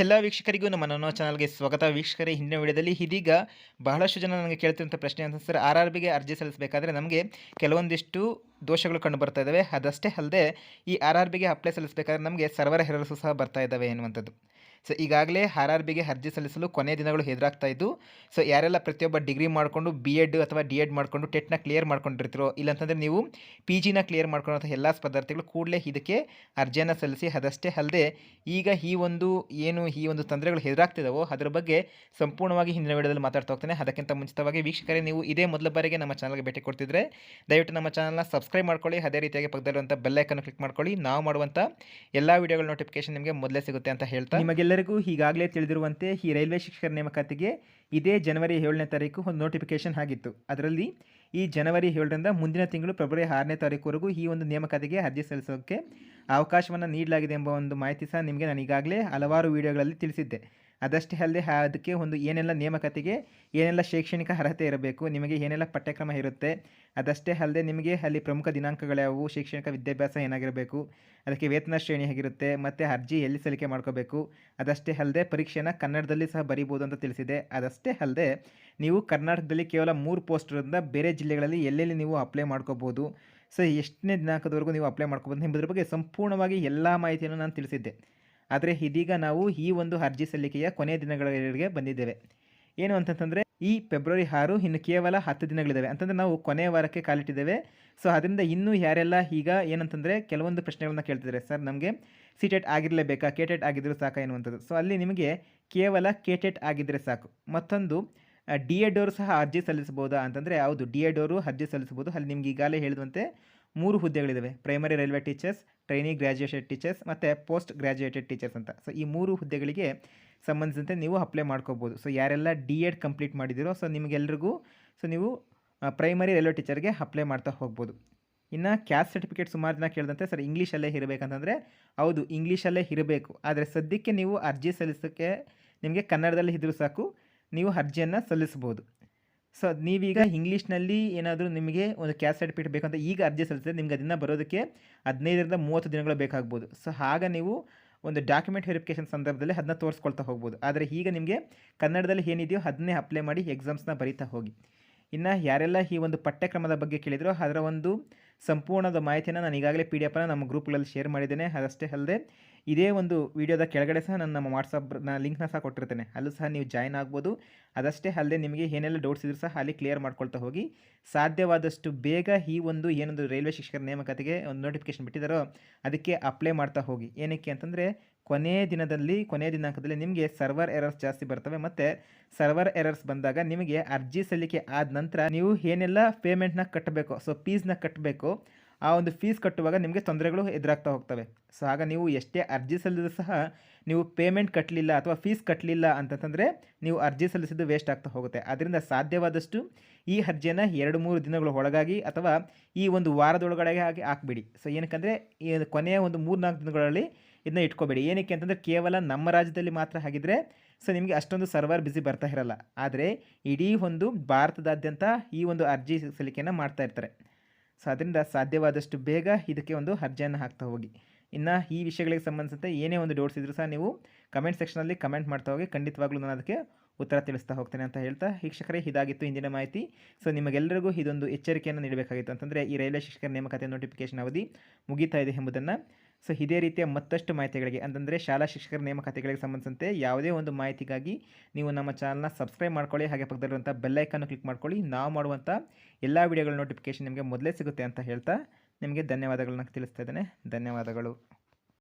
ಎಲ್ಲ ವೀಕ್ಷಕರಿಗೂ ನಮ್ಮ ನನ್ನ ಚಾನಲ್ಗೆ ಸ್ವಾಗತ. ವೀಕ್ಷಕರೇ, ಹಿಂದಿನ ವಿಡಿಯೋದಲ್ಲಿ ಇದೀಗ ಬಹಳಷ್ಟು ಜನ ನನಗೆ ಕೇಳ್ತಿರುವಂಥ ಪ್ರಶ್ನೆ ಅಂತ ಸರ್, ಆರ್ ಆರ್ ಬಿಗೆ ಅರ್ಜಿ ಸಲ್ಲಿಸಬೇಕಾದ್ರೆ ನಮಗೆ ಕೆಲವೊಂದಿಷ್ಟು ದೋಷಗಳು ಕಂಡು ಬರ್ತಾ ಇದ್ದಾವೆ. ಅದಷ್ಟೇ ಅಲ್ಲದೆ ಈ ಆರ್ ಆರ್ ಬಿಗೆ ಅಪ್ಲೈ ಸಲ್ಲಿಸಬೇಕಾದ್ರೆ ನಮಗೆ ಸರ್ವರ್ ಹೆರರ್ಸು ಸಹ ಬರ್ತಾ ಇದ್ದಾವೆ ಎನ್ನುವಂಥದ್ದು. ಸೊ ಈಗಾಗಲೇ ಆರ್ ಆರ್ ಬಿಗೆ ಅರ್ಜಿ ಸಲ್ಲಿಸಲು ಕೊನೆ ದಿನಗಳು ಎದುರಾಗ್ತಾ ಇದ್ದು ಸೊ ಯಾರೆಲ್ಲ ಪ್ರತಿಯೊಬ್ಬ ಡಿಗ್ರಿ ಮಾಡಿಕೊಂಡು ಬಿ ಎಡ್ ಅಥವಾ ಡಿ ಎಡ್ ಮಾಡಿಕೊಂಡು ಟೆಟ್ನ ಕ್ಲಿಯರ್ ಮಾಡ್ಕೊಂಡಿರ್ತೀರೋ, ಇಲ್ಲಾಂತಂದರೆ ನೀವು ಪಿ ಜಿನ ಕ್ಲಿಯರ್ ಮಾಡ್ಕೊಳ್ಳೋಂಥ ಎಲ್ಲ ಸ್ಪರ್ಧಾರ್ಥಿಗಳು ಕೂಡಲೇ ಇದಕ್ಕೆ ಅರ್ಜಿಯನ್ನು ಸಲ್ಲಿಸಿ, ಅದಷ್ಟೇ ಅಲ್ಲದೆ ಈಗ ಈ ಒಂದು ಏನು ಈ ಒಂದು ತೊಂದರೆಗಳು ಎದುರಾಗ್ತಿದ್ದಾವೋ ಅದರ ಬಗ್ಗೆ ಸಂಪೂರ್ಣವಾಗಿ ಹಿಂದಿನ ವಿಡಿಯೋದಲ್ಲಿ ಮಾತಾಡ್ತಾ ಹೋಗ್ತೇನೆ. ಅದಕ್ಕಿಂತ ಮುಂಚಿತವಾಗಿ ವೀಕ್ಷಕರೇ, ನೀವು ಇದೇ ಮೊದಲ ಬಾರಿಗೆ ನಮ್ಮ ಚಾನಲ್ಗೆ ಭೇಟಿ ಕೊಡ್ತಿದ್ರೆ, ದಯವಿಟ್ಟು ನಮ್ಮ ಚಾನಲ್ನ ಸಬ್ಸ್ಕ್ರೈಬ್ ಮಾಡ್ಕೊಳ್ಳಿ. ಅದೇ ರೀತಿಯಾಗಿ ಪಕ್ಕದಲ್ಲಿರುವಂಥ ಬೆಲ್ಲೈಕನ್ನು ಕ್ಲಿಕ್ ಮಾಡ್ಕೊಳ್ಳಿ. ನಾವು ಮಾಡುವಂಥ ಎಲ್ಲ ವಿಡಿಯೋಗಳ ನೋಟಿಫಿಕೇಶನ್ ನಿಮಗೆ ಮೊದಲೇ ಸಿಗುತ್ತೆ ಅಂತ ಹೇಳ್ತಾ ನಿಮಗೆಲ್ಲರಿಗೂ ಈಗಾಗಲೇ ತಿಳಿದಿರುವಂತೆ ಈ ರೈಲ್ವೆ ಶಿಕ್ಷಕರ ನೇಮಕಾತಿಗೆ ಇದೇ ಜನವರಿ ಏಳನೇ ತಾರೀಕು ಒಂದು ನೋಟಿಫಿಕೇಶನ್ ಆಗಿತ್ತು. ಅದರಲ್ಲಿ ಈ ಜನವರಿ ಏಳರಿಂದ ಮುಂದಿನ ತಿಂಗಳು ಫೆಬ್ರವರಿ ಆರನೇ ತಾರೀಕುವರೆಗೂ ಈ ಒಂದು ನೇಮಕಾತಿಗೆ ಅರ್ಜಿ ಸಲ್ಲಿಸೋಕ್ಕೆ ಅವಕಾಶವನ್ನು ನೀಡಲಾಗಿದೆ ಎಂಬ ಒಂದು ಮಾಹಿತಿ ಸಹ ನಿಮಗೆ ನಾನು ಈಗಾಗಲೇ ಹಲವಾರು ವಿಡಿಯೋಗಳಲ್ಲಿ ತಿಳಿಸಿದ್ದೆ. ಅದಷ್ಟೇ ಅಲ್ಲದೆ ಅದಕ್ಕೆ ಒಂದು ಏನೆಲ್ಲ ನೇಮಕತೆಗೆ, ಏನೆಲ್ಲ ಶೈಕ್ಷಣಿಕ ಅರ್ಹತೆ ಇರಬೇಕು, ನಿಮಗೆ ಏನೆಲ್ಲ ಪಠ್ಯಕ್ರಮ ಇರುತ್ತೆ, ಅದಷ್ಟೇ ಅಲ್ಲದೆ ನಿಮಗೆ ಅಲ್ಲಿ ಪ್ರಮುಖ ದಿನಾಂಕಗಳ್ಯಾವು ಶೈಕ್ಷಣಿಕ ವಿದ್ಯಾಭ್ಯಾಸ ಏನಾಗಿರಬೇಕು, ಅದಕ್ಕೆ ವೇತನ ಶ್ರೇಣಿ ಹೇಗಿರುತ್ತೆ, ಮತ್ತು ಅರ್ಜಿ ಎಲ್ಲಿ ಸಲ್ಲಿಕೆ ಮಾಡ್ಕೋಬೇಕು, ಅದಷ್ಟೇ ಅಲ್ಲದೆ ಪರೀಕ್ಷೆನ ಕನ್ನಡದಲ್ಲಿ ಸಹ ಬರೀಬೋದು ಅಂತ ತಿಳಿಸಿದೆ. ಅದಷ್ಟೇ ಅಲ್ಲದೆ ನೀವು ಕರ್ನಾಟಕದಲ್ಲಿ ಕೇವಲ ಮೂರು ಪೋಸ್ಟ್ರಿಂದ ಬೇರೆ ಜಿಲ್ಲೆಗಳಲ್ಲಿ ಎಲ್ಲೆಲ್ಲಿ ನೀವು ಅಪ್ಲೈ ಮಾಡ್ಕೋಬೋದು, ಸೊ ಎಷ್ಟನೇ ದಿನಾಂಕದವರೆಗೂ ನೀವು ಅಪ್ಲೈ ಮಾಡ್ಕೋಬೋದು ಎಂಬುದರ ಬಗ್ಗೆ ಸಂಪೂರ್ಣವಾಗಿ ಎಲ್ಲ ಮಾಹಿತಿಯನ್ನು ನಾನು ತಿಳಿಸಿದ್ದೆ. ಆದರೆ ಇದೀಗ ನಾವು ಈ ಒಂದು ಅರ್ಜಿ ಸಲ್ಲಿಕೆಯ ಕೊನೆಯ ದಿನಗಳಿಗೆ ಬಂದಿದ್ದೇವೆ. ಏನು ಅಂತಂತಂದರೆ, ಈ ಫೆಬ್ರವರಿ ಆರು ಇನ್ನು ಕೇವಲ ಹತ್ತು ದಿನಗಳಿದ್ದಾವೆ ಅಂತಂದರೆ ನಾವು ಕೊನೆಯ ವಾರಕ್ಕೆ ಕಾಲಿಟ್ಟಿದ್ದೇವೆ. ಸೊ ಅದರಿಂದ ಇನ್ನೂ ಯಾರೆಲ್ಲ ಈಗ ಏನಂತಂದರೆ ಕೆಲವೊಂದು ಪ್ರಶ್ನೆಗಳನ್ನ ಕೇಳ್ತಿದ್ದಾರೆ. ಸರ್, ನಮಗೆ ಸಿ ಟೆಟ್ ಆಗಿರಲೇಬೇಕಾ? ಕೆ ಟೆಟ್ ಆಗಿದ್ದರೂ ಸಾಕು ಎನ್ನುವಂಥದ್ದು. ಸೊ ಅಲ್ಲಿ ನಿಮಗೆ ಕೇವಲ ಕೆ ಟೆಟ್ ಆಗಿದ್ದರೆ ಸಾಕು. ಮತ್ತೊಂದು ಡಿ ಎಡೋರು ಸಹ ಅರ್ಜಿ ಸಲ್ಲಿಸಬಹುದಾ? ಅಂತಂದರೆ, ಹೌದು ಡಿ ಎಡೋರು ಅರ್ಜಿ ಸಲ್ಲಿಸಬಹುದು. ಅಲ್ಲಿ ನಿಮ್ಗೆ ಈಗಾಗಲೇ ಹೇಳಿದಂತೆ ಮೂರು ಹುದ್ದೆಗಳಿದ್ದಾವೆ primary railway teachers training graduation teachers ಮತ್ತು ಪೋಸ್ಟ್ ಗ್ರ್ಯಾಜುಯೇಟೆಡ್ ಟೀಚರ್ಸ್ ಅಂತ. ಸೊ ಈ ಮೂರು ಹುದ್ದೆಗಳಿಗೆ ಸಂಬಂಧಿಸಿದಂತೆ ನೀವು ಅಪ್ಲೈ ಮಾಡ್ಕೋಬೋದು. ಸೊ ಯಾರೆಲ್ಲ ಡಿ ಎಡ್ ಕಂಪ್ಲೀಟ್ ಮಾಡಿದಿರೋ ಸೊ ನಿಮಗೆಲ್ರಿಗೂ ಸೊ ನೀವು ಪ್ರೈಮರಿ ರೈಲ್ವೆ ಟೀಚರ್ಗೆ ಅಪ್ಲೈ ಮಾಡ್ತಾ ಹೋಗ್ಬೋದು. ಇನ್ನು ಕ್ಯಾಸ್ಟ್ ಸರ್ಟಿಫಿಕೇಟ್ ಸುಮಾರು ಜನ ಕೇಳಿದಂತೆ ಸರ್ ಇಂಗ್ಲೀಷಲ್ಲೇ ಇರಬೇಕಂತಂದರೆ, ಹೌದು ಇಂಗ್ಲೀಷಲ್ಲೇ ಇರಬೇಕು. ಆದರೆ ಸದ್ಯಕ್ಕೆ ನೀವು ಅರ್ಜಿ ಸಲ್ಲಿಸೋಕ್ಕೆ, ನಿಮಗೆ ಕನ್ನಡದಲ್ಲಿ ಇದ್ದರೂ ಸಾಕು, ನೀವು ಅರ್ಜಿಯನ್ನು ಸಲ್ಲಿಸ್ಬೋದು ಸೊ ಅದು ನೀವೀಗ ಇಂಗ್ಲೀಷ್ನಲ್ಲಿ ಏನಾದರೂ ನಿಮಗೆ ಒಂದು ಕ್ಯಾಸ್ಟ್ ಸರ್ಟಿಫಿಕೇಟ್ ಬೇಕಂತ ಈಗ ಅರ್ಜಿ ಸಲ್ಲಿಸಿದ್ರೆ ನಿಮ್ಗೆ ಅದನ್ನು ಬರೋದಕ್ಕೆ ಹದಿನೈದರಿಂದ ಮೂವತ್ತು ದಿನಗಳು ಬೇಕಾಗ್ಬೋದು. ಸೊ ಆಗ ನೀವು ಒಂದು ಡಾಕ್ಯುಮೆಂಟ್ ವೆರಿಫಿಕೇಷನ್ ಸಂದರ್ಭದಲ್ಲಿ ಅದನ್ನ ತೋರಿಸ್ಕೊಳ್ತಾ ಹೋಗ್ಬೋದು. ಆದರೆ ಈಗ ನಿಮಗೆ ಕನ್ನಡದಲ್ಲಿ ಏನಿದೆಯೋ ಅದನ್ನೇ ಅಪ್ಲೈ ಮಾಡಿ ಎಕ್ಸಾಮ್ಸ್ನ ಬರೀತಾ ಹೋಗಿ. ಇನ್ನು ಯಾರೆಲ್ಲ ಈ ಒಂದು ಪಠ್ಯಕ್ರಮದ ಬಗ್ಗೆ ಕೇಳಿದ್ರೋ, ಅದರ ಒಂದು ಸಂಪೂರ್ಣದ ಮಾಹಿತಿಯನ್ನು ನಾನು ಈಗಾಗಲೇ ಪಿ ಡಿ ಎಫನ್ನು ನಮ್ಮ ಗ್ರೂಪ್ಗಳಲ್ಲಿ ಶೇರ್ ಮಾಡಿದ್ದೇನೆ. ಅದಷ್ಟೇ ಅಲ್ಲದೆ, ಇದೇ ಒಂದು ವಿಡಿಯೋದ ಕೆಳಗಡೆ ಸಹ ನಾನು ನಮ್ಮ ವಾಟ್ಸಪ್ನ ಲಿಂಕ್ನ ಸಹ ಕೊಟ್ಟಿರ್ತೇನೆ. ಅಲ್ಲೂ ಸಹ ನೀವು ಜಾಯ್ನ್ ಆಗ್ಬೋದು. ಅದಷ್ಟೇ ಅಲ್ಲದೆ ನಿಮಗೆ ಏನೆಲ್ಲ ಡೌಟ್ಸ್ ಇದ್ರೂ ಸಹ ಅಲ್ಲಿ ಕ್ಲಿಯರ್ ಮಾಡ್ಕೊಳ್ತಾ ಹೋಗಿ. ಸಾಧ್ಯವಾದಷ್ಟು ಬೇಗ ಈ ಒಂದು ಏನೊಂದು ರೈಲ್ವೆ ಶಿಕ್ಷಕರ ನೇಮಕಾತಿಗೆ ಒಂದು ನೋಟಿಫಿಕೇಶನ್ ಬಿಟ್ಟಿದ್ದಾರೋ, ಅದಕ್ಕೆ ಅಪ್ಲೈ ಮಾಡ್ತಾ ಹೋಗಿ. ಏನಕ್ಕೆ ಅಂತಂದರೆ ಕೊನೆಯ ದಿನದಲ್ಲಿ, ಕೊನೆಯ ದಿನಾಂಕದಲ್ಲಿ ನಿಮಗೆ ಸರ್ವರ್ ಎರರ್ಸ್ ಜಾಸ್ತಿ ಬರ್ತವೆ ಮತ್ತು ಸರ್ವರ್ ಎರರ್ಸ್ ಬಂದಾಗ ನಿಮಗೆ ಅರ್ಜಿ ಸಲ್ಲಿಕೆ ಆದ ನಂತರ ನೀವು ಏನೆಲ್ಲ ಪೇಮೆಂಟ್ನ ಕಟ್ಟಬೇಕು ಸೊ ಫೀಸ್ನ ಕಟ್ಟಬೇಕು, ಆ ಒಂದು ಫೀಸ್ ಕಟ್ಟುವಾಗ ನಿಮಗೆ ತೊಂದರೆಗಳು ಎದುರಾಗ್ತಾ ಹೋಗ್ತವೆ. ಸೊ ಆಗ ನೀವು ಎಷ್ಟೇ ಅರ್ಜಿ ಸಲ್ಲಿಸಿದ್ರು ಸಹ ನೀವು ಪೇಮೆಂಟ್ ಕಟ್ಟಲಿಲ್ಲ ಅಥವಾ ಫೀಸ್ ಕಟ್ಟಲಿಲ್ಲ ಅಂತಂತಂದರೆ ನೀವು ಅರ್ಜಿ ಸಲ್ಲಿಸಿದ್ದು ವೇಸ್ಟ್ ಆಗ್ತಾ ಹೋಗುತ್ತೆ. ಅದರಿಂದ ಸಾಧ್ಯವಾದಷ್ಟು ಈ ಅರ್ಜಿಯನ್ನು ಎರಡು ಮೂರು ದಿನಗಳ ಒಳಗಾಗಿ ಅಥವಾ ಈ ಒಂದು ವಾರದೊಳಗಡೆ ಆಗಿ ಹಾಕ್ಬಿಡಿ. ಸೊ ಏನಕ್ಕಂದರೆ, ಈ ಕೊನೆಯ ಒಂದು ಮೂರು ನಾಲ್ಕು ದಿನಗಳಲ್ಲಿ ಇದನ್ನ ಇಟ್ಕೋಬೇಡಿ. ಏನಕ್ಕೆ ಅಂತಂದರೆ ಕೇವಲ ನಮ್ಮ ರಾಜ್ಯದಲ್ಲಿ ಮಾತ್ರ ಹಾಗಿದ್ರೆ, ಸೊ ನಿಮಗೆ ಅಷ್ಟೊಂದು ಸರ್ವರ್ ಬಿಸಿ ಬರ್ತಾ ಇರಲ್ಲ. ಆದರೆ ಇಡೀ ಒಂದು ಭಾರತದಾದ್ಯಂತ ಈ ಒಂದು ಅರ್ಜಿ ಸಲ್ಲಿಕೆಯನ್ನು ಮಾಡ್ತಾ ಇರ್ತಾರೆ. ಸೊ ಅದರಿಂದ ಸಾಧ್ಯವಾದಷ್ಟು ಬೇಗ ಇದಕ್ಕೆ ಒಂದು ಅರ್ಜಿಯನ್ನು ಹಾಕ್ತಾ ಹೋಗಿ. ಇನ್ನು ಈ ವಿಷಯಗಳಿಗೆ ಸಂಬಂಧಿಸಿದಂತೆ ಏನೇ ಒಂದು ಡೌಟ್ಸ್ ಇದ್ರೂ ಸಹ ನೀವು ಕಮೆಂಟ್ ಸೆಕ್ಷನಲ್ಲಿ ಕಮೆಂಟ್ ಮಾಡ್ತಾ ಹೋಗಿ ಖಂಡಿತವಾಗ್ಲೂ ನಾನು ಅದಕ್ಕೆ ಉತ್ತರ ತಿಳಿಸ್ತಾ ಹೋಗ್ತೇನೆ ಅಂತ ಹೇಳ್ತಾ ವೀಕ್ಷಕರೇ, ಇದಾಗಿತ್ತು ಇಂದಿನ ಮಾಹಿತಿ. ಸೊ ನಿಮಗೆಲ್ಲರಿಗೂ ಇದೊಂದು ಎಚ್ಚರಿಕೆಯನ್ನು ನೀಡಬೇಕಾಗಿತ್ತು ಅಂತಂದರೆ ಈ ರೈಲ್ವೆ ಶಿಕ್ಷಕರ ನೇಮಕಾತಿ ನೋಟಿಫಿಕೇಶನ್ ಅವಧಿ ಮುಗಿತಾ ಇದೆ ಎಂಬುದನ್ನು ಸೊ ಇದೇ ರೀತಿಯ ಮತ್ತಷ್ಟು ಮಾಹಿತಿಗಳಿಗೆ, ಅಂತಂದರೆ ಶಾಲಾ ಶಿಕ್ಷಕರ ನೇಮಕಾತಿಗಳಿಗೆ ಸಂಬಂಧಿಸಿದಂತೆ ಯಾವುದೇ ಒಂದು ಮಾಹಿತಿಗಾಗಿ ನೀವು ನಮ್ಮ ಚಾನಲ್ನ ಸಬ್ಸ್ಕ್ರೈಬ್ ಮಾಡ್ಕೊಳ್ಳಿ, ಹಾಗೆ ಪಕ್ಕದಲ್ಲಿರುವಂಥ ಬೆಲ್ಲೈಕನ್ನು ಕ್ಲಿಕ್ ಮಾಡ್ಕೊಳ್ಳಿ. ನಾವು ಮಾಡುವಂಥ ಎಲ್ಲ ವಿಡಿಯೋಗಳ ನೋಟಿಫಿಕೇಶನ್ ನಿಮಗೆ ಮೊದಲೇ ಸಿಗುತ್ತೆ ಅಂತ ಹೇಳ್ತಾ ನಿಮಗೆ ಧನ್ಯವಾದಗಳನ್ನ ತಿಳಿಸ್ತಾ ಇದ್ದೇನೆ. ಧನ್ಯವಾದಗಳು.